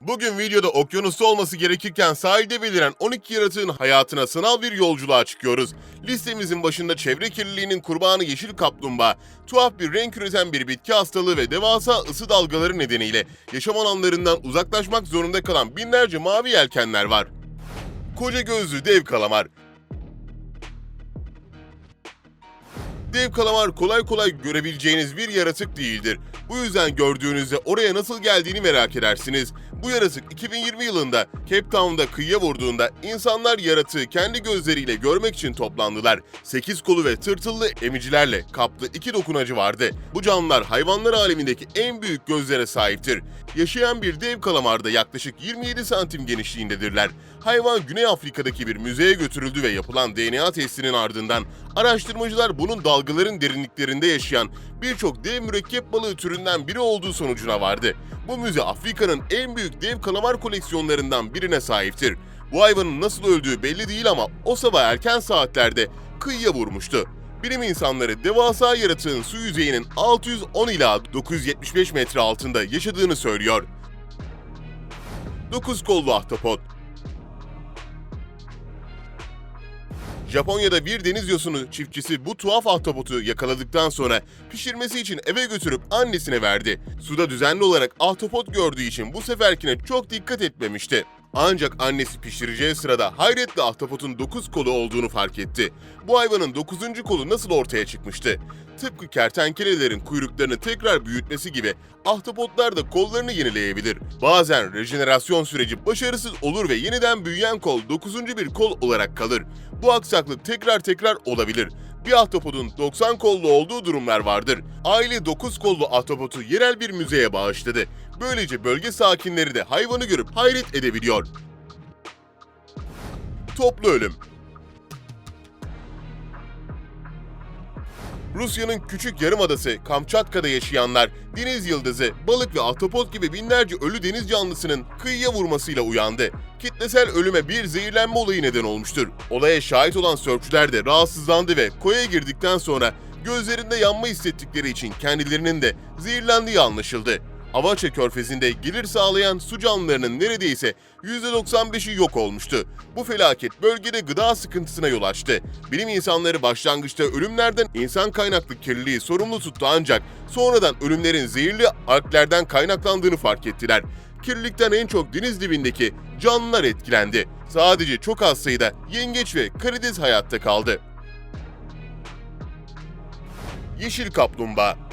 Bugün videoda okyanusta olması gerekirken sahilde beliren 12 yaratığın hayatına sanal bir yolculuğa çıkıyoruz. Listemizin başında çevre kirliliğinin kurbanı yeşil kaplumbağa, tuhaf bir renk üreten bir bitki hastalığı ve devasa ısı dalgaları nedeniyle yaşam alanlarından uzaklaşmak zorunda kalan binlerce mavi yelkenler var. Koca gözlü dev kalamar, Dev kalamar kolay kolay görebileceğiniz bir yaratık değildir. Bu yüzden gördüğünüzde oraya nasıl geldiğini merak edersiniz. Bu yaratık 2020 yılında Cape Town'da kıyıya vurduğunda insanlar yaratığı kendi gözleriyle görmek için toplandılar. 8 kolu ve tırtıllı emicilerle kaplı iki dokunacı vardı. Bu canlılar hayvanlar alemindeki en büyük gözlere sahiptir. Yaşayan bir dev kalamarda yaklaşık 27 santim genişliğindedirler. Hayvan Güney Afrika'daki bir müzeye götürüldü ve yapılan DNA testinin ardından araştırmacılar bunun dalgaların derinliklerinde yaşayan birçok dev mürekkep balığı türünden biri olduğu sonucuna vardı. Bu müze Afrika'nın en büyük dev kalamar koleksiyonlarından birine sahiptir. Bu hayvanın nasıl öldüğü belli değil ama o sabah erken saatlerde kıyıya vurmuştu. Bilim insanları devasa yaratığın su yüzeyinin 610 ila 975 metre altında yaşadığını söylüyor. 9 kollu ahtapot Japonya'da bir deniz yosunu çiftçisi bu tuhaf ahtapotu yakaladıktan sonra pişirmesi için eve götürüp annesine verdi. Suda düzenli olarak ahtapot gördüğü için bu seferkine çok dikkat etmemişti. Ancak annesi pişireceği sırada hayretle ahtapotun 9 kolu olduğunu fark etti. Bu hayvanın 9. kolu nasıl ortaya çıkmıştı? Tıpkı kertenkelelerin kuyruklarını tekrar büyütmesi gibi ahtapotlar da kollarını yenileyebilir. Bazen rejenerasyon süreci başarısız olur ve yeniden büyüyen kol 9. bir kol olarak kalır. Bu aksaklık tekrar tekrar olabilir. Bir ahtapotun 90 kollu olduğu durumlar vardır. Aile 9 kollu ahtapotu yerel bir müzeye bağışladı. Böylece bölge sakinleri de hayvanı görüp hayret edebiliyor. Toplu ölüm Rusya'nın küçük yarımadası Kamçatka'da yaşayanlar deniz yıldızı, balık ve ahtapot gibi binlerce ölü deniz canlısının kıyıya vurmasıyla uyandı. Kitlesel ölüme bir zehirlenme olayı neden olmuştur. Olaya şahit olan sörfçüler de rahatsızlandı ve koya girdikten sonra gözlerinde yanma hissettikleri için kendilerinin de zehirlendiği anlaşıldı. Avaça körfezinde gelir sağlayan su canlılarının neredeyse %95'i yok olmuştu. Bu felaket bölgede gıda sıkıntısına yol açtı. Bilim insanları başlangıçta ölümlerden insan kaynaklı kirliliği sorumlu tuttu ancak sonradan ölümlerin zehirli alglerden kaynaklandığını fark ettiler. Kirlilikten en çok deniz dibindeki canlılar etkilendi. Sadece çok az sayıda yengeç ve karides hayatta kaldı. Yeşil kaplumbağa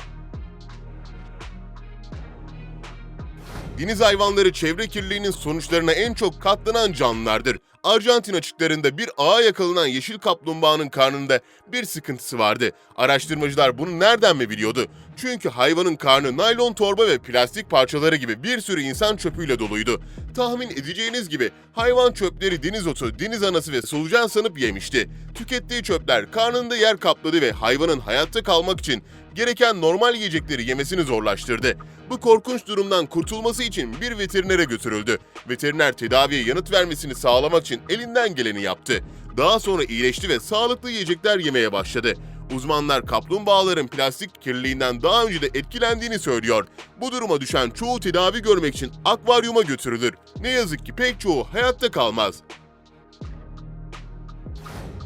Deniz hayvanları çevre kirliliğinin sonuçlarına en çok katlanan canlılardır. Arjantin açıklarında bir ağa yakalanan yeşil kaplumbağanın karnında bir sıkıntısı vardı. Araştırmacılar bunu nereden mi biliyordu? Çünkü hayvanın karnı naylon torba ve plastik parçaları gibi bir sürü insan çöpüyle doluydu. Tahmin edeceğiniz gibi hayvan çöpleri deniz otu, deniz anası ve solucan sanıp yemişti. Tükettiği çöpler karnında yer kapladı ve hayvanın hayatta kalmak için gereken normal yiyecekleri yemesini zorlaştırdı. Bu korkunç durumdan kurtulması için bir veterinere götürüldü. Veteriner tedaviye yanıt vermesini sağlamak için elinden geleni yaptı. Daha sonra iyileşti ve sağlıklı yiyecekler yemeye başladı. Uzmanlar kaplumbağaların plastik kirliliğinden daha önce de etkilendiğini söylüyor. Bu duruma düşen çoğu tedavi görmek için akvaryuma götürülür. Ne yazık ki pek çoğu hayatta kalmaz.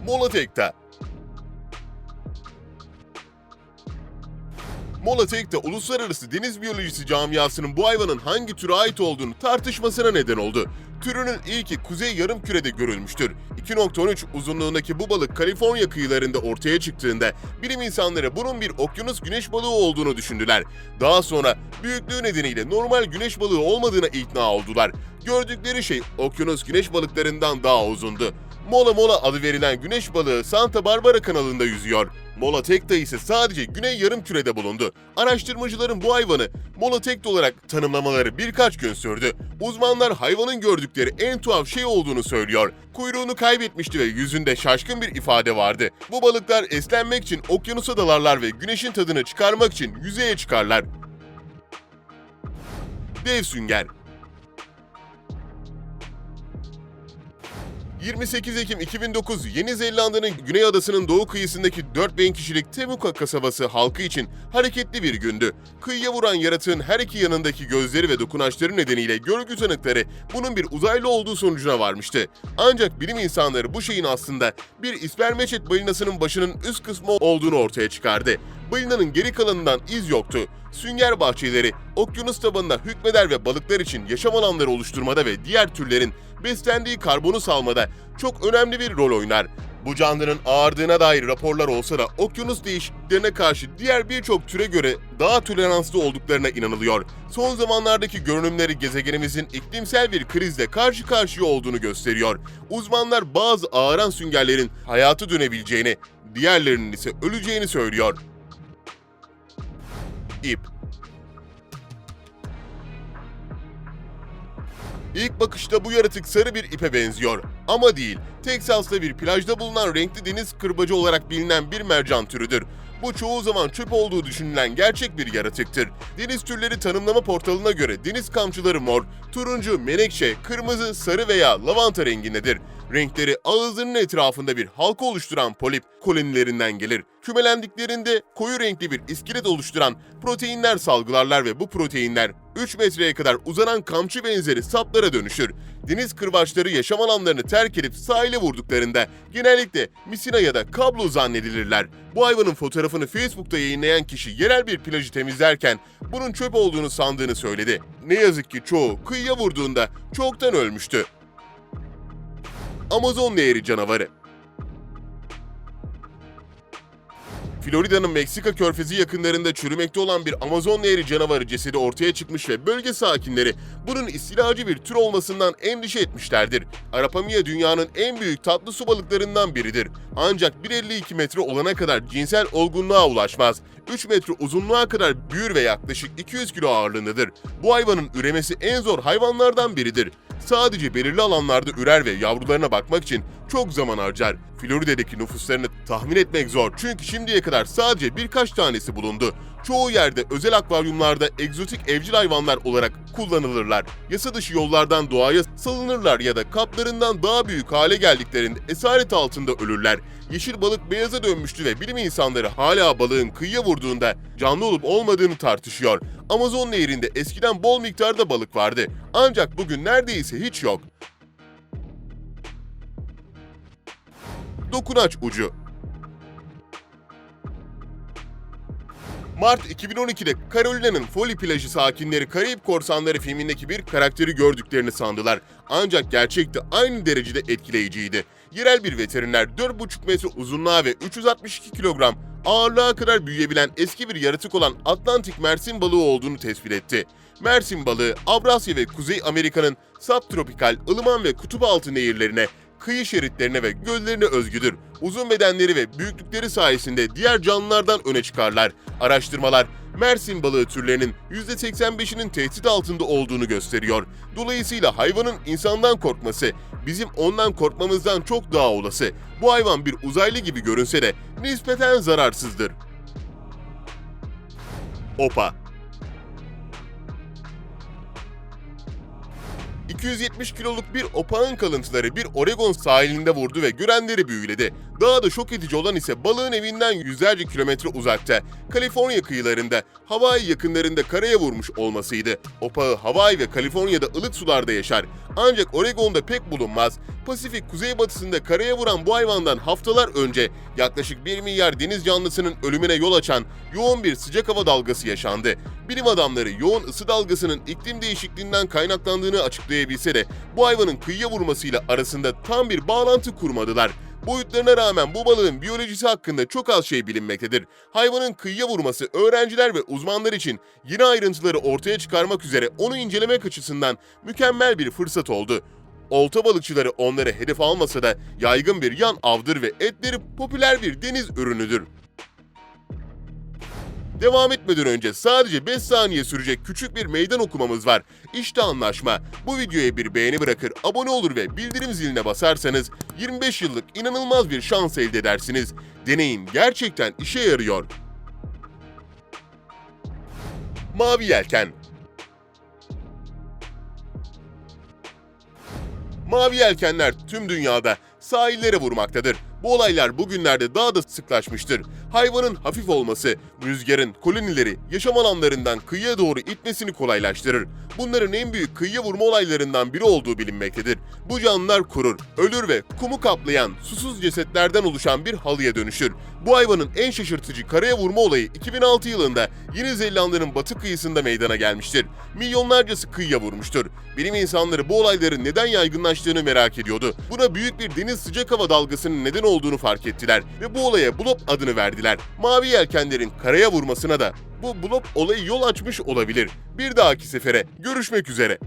Mola Tek'te Mola Tek'te uluslararası deniz biyolojisi camiasının bu hayvanın hangi türe ait olduğunu tartışmasına neden oldu. Türünün ilki kuzey yarım kürede görülmüştür. 2.13 uzunluğundaki bu balık Kaliforniya kıyılarında ortaya çıktığında bilim insanları bunun bir okyanus güneş balığı olduğunu düşündüler. Daha sonra büyüklüğü nedeniyle normal güneş balığı olmadığına ikna oldular. Gördükleri şey okyanus güneş balıklarından daha uzundu. Mola Mola adı verilen güneş balığı Santa Barbara kanalında yüzüyor. Mola Tekta ise sadece güney yarım kürede bulundu. Araştırmacıların bu hayvanı Mola Tekta olarak tanımlamaları birkaç gün sürdü. Uzmanlar hayvanın gördükleri en tuhaf şey olduğunu söylüyor. Kuyruğunu kaybetmişti ve yüzünde şaşkın bir ifade vardı. Bu balıklar eslenmek için okyanusa dalarlar ve güneşin tadını çıkarmak için yüzeye çıkarlar. Dev sünger 28 Ekim 2009 Yeni Zelanda'nın güney adasının doğu kıyısındaki 4000 kişilik Temuka kasabası halkı için hareketli bir gündü. Kıyıya vuran yaratığın her iki yanındaki gözleri ve dokunaçları nedeniyle görgü tanıkları bunun bir uzaylı olduğu sonucuna varmıştı. Ancak bilim insanları bu şeyin aslında bir ispermeçet balinasının başının üst kısmı olduğunu ortaya çıkardı. Balinanın geri kalanından iz yoktu. Sünger bahçeleri, okyanus tabanına hükmeder ve balıklar için yaşam alanları oluşturmada ve diğer türlerin beslendiği karbonu salmada çok önemli bir rol oynar. Bu canlının ağırdığına dair raporlar olsa da okyanus değişikliklerine karşı diğer birçok türe göre daha toleranslı olduklarına inanılıyor. Son zamanlardaki görünümleri gezegenimizin iklimsel bir krizle karşı karşıya olduğunu gösteriyor. Uzmanlar bazı ağıran süngerlerin hayatı dönebileceğini, diğerlerinin ise öleceğini söylüyor. İp İlk bakışta bu yaratık sarı bir ipe benziyor. Ama değil. Teksas'ta bir plajda bulunan renkli deniz kırbacı olarak bilinen bir mercan türüdür. Bu çoğu zaman çöp olduğu düşünülen gerçek bir yaratıktır. Deniz türleri tanımlama portalına göre deniz kamçıları mor, turuncu, menekşe, kırmızı, sarı veya lavanta rengindedir. Renkleri ağızlarının etrafında bir halka oluşturan polip kolonilerinden gelir. Kümelendiklerinde koyu renkli bir iskelet oluşturan proteinler salgılarlar ve bu proteinler 3 metreye kadar uzanan kamçı benzeri saplara dönüşür. Deniz kırbaçları yaşam alanlarını terk edip sahile vurduklarında genellikle misina ya da kablo zannedilirler. Bu hayvanın fotoğrafını Facebook'ta yayınlayan kişi yerel bir plajı temizlerken bunun çöp olduğunu sandığını söyledi. Ne yazık ki çoğu kıyıya vurduğunda çoktan ölmüştü. Amazon Nehri canavarı. Florida'nın Meksika körfezi yakınlarında çürümekte olan bir Amazon Nehri canavarı cesedi ortaya çıkmış ve bölge sakinleri bunun istilacı bir tür olmasından endişe etmişlerdir. Arapamia dünyanın en büyük tatlı su balıklarından biridir. Ancak 1.52 metre olana kadar cinsel olgunluğa ulaşmaz. 3 metre uzunluğa kadar büyür ve yaklaşık 200 kilo ağırlığındadır. Bu hayvanın üremesi en zor hayvanlardan biridir. Sadece belirli alanlarda ürer ve yavrularına bakmak için çok zaman harcar. Florida'daki nüfuslarını tahmin etmek zor çünkü şimdiye kadar sadece birkaç tanesi bulundu. Çoğu yerde özel akvaryumlarda egzotik evcil hayvanlar olarak kullanılırlar. Yasa dışı yollardan doğaya salınırlar ya da kaplarından daha büyük hale geldiklerinde esaret altında ölürler. Yeşil balık beyaza dönmüştü ve bilim insanları hala balığın kıyıya vurduğunda canlı olup olmadığını tartışıyor. Amazon nehrinde eskiden bol miktarda balık vardı. Ancak bugün neredeyse hiç yok. Dokunaç ucu Mart 2012'de Carolina'nın Folly plajı sakinleri Karayip Korsanları filmindeki bir karakteri gördüklerini sandılar. Ancak gerçekte aynı derecede etkileyiciydi. Yerel bir veteriner 4,5 metre uzunluğa ve 362 kilogram ağırlığa kadar büyüyebilen eski bir yaratık olan Atlantik mersin balığı olduğunu tespit etti. Mersin balığı Avrasya ve Kuzey Amerika'nın subtropikal, ılıman ve kutup altı nehirlerine, kıyı şeritlerine ve göllerine özgüdür. Uzun bedenleri ve büyüklükleri sayesinde diğer canlılardan öne çıkarlar. Araştırmalar Mersin balığı türlerinin %85'inin tehdit altında olduğunu gösteriyor. Dolayısıyla hayvanın insandan korkması bizim ondan korkmamızdan çok daha olası. Bu hayvan bir uzaylı gibi görünse de nispeten zararsızdır. Opa 270 kiloluk bir opağın kalıntıları bir Oregon sahilinde vurdu ve görenleri büyüledi. Daha da şok edici olan ise balığın evinden yüzlerce kilometre uzakta, Kaliforniya kıyılarında, Hawaii yakınlarında karaya vurmuş olmasıydı. Opağı Hawaii ve Kaliforniya'da ılık sularda yaşar. Ancak Oregon'da pek bulunmaz. Pasifik kuzeybatısında karaya vuran bu hayvandan haftalar önce yaklaşık 1 milyar deniz canlısının ölümüne yol açan yoğun bir sıcak hava dalgası yaşandı. Bilim adamları yoğun ısı dalgasının iklim değişikliğinden kaynaklandığını açıklayabilse de bu hayvanın kıyıya vurmasıyla arasında tam bir bağlantı kurmadılar. Boyutlarına rağmen bu balığın biyolojisi hakkında çok az şey bilinmektedir. Hayvanın kıyıya vurması öğrenciler ve uzmanlar için yeni ayrıntıları ortaya çıkarmak üzere onu incelemek açısından mükemmel bir fırsat oldu. Olta balıkçıları onları hedef almasa da yaygın bir yan avdır ve etleri popüler bir deniz ürünüdür. Devam etmeden önce sadece 5 saniye sürecek küçük bir meydan okumamız var. İşte anlaşma. Bu videoya bir beğeni bırakır, abone olur ve bildirim ziline basarsanız 25 yıllık inanılmaz bir şans elde edersiniz. Deneyim gerçekten işe yarıyor. Mavi Yelken Mavi yelkenler tüm dünyada sahillere vurmaktadır. Bu olaylar bugünlerde daha da sıklaşmıştır. Hayvanın hafif olması, rüzgarın kolonileri yaşam alanlarından kıyıya doğru itmesini kolaylaştırır. Bunların en büyük kıyıya vurma olaylarından biri olduğu bilinmektedir. Bu canlılar kurur, ölür ve kumu kaplayan susuz cesetlerden oluşan bir halıya dönüşür. Bu hayvanın en şaşırtıcı karaya vurma olayı 2006 yılında Yeni Zelanda'nın batı kıyısında meydana gelmiştir. Milyonlarcası kıyıya vurmuştur. Bilim insanları bu olayların neden yaygınlaştığını merak ediyordu. Buna büyük bir deniz sıcak hava dalgasının neden olduğunu fark ettiler ve bu olaya blop adını verdiler. Mavi yelkenlerin karaya vurmasına da bu blop olayı yol açmış olabilir. Bir dahaki sefere görüşmek üzere.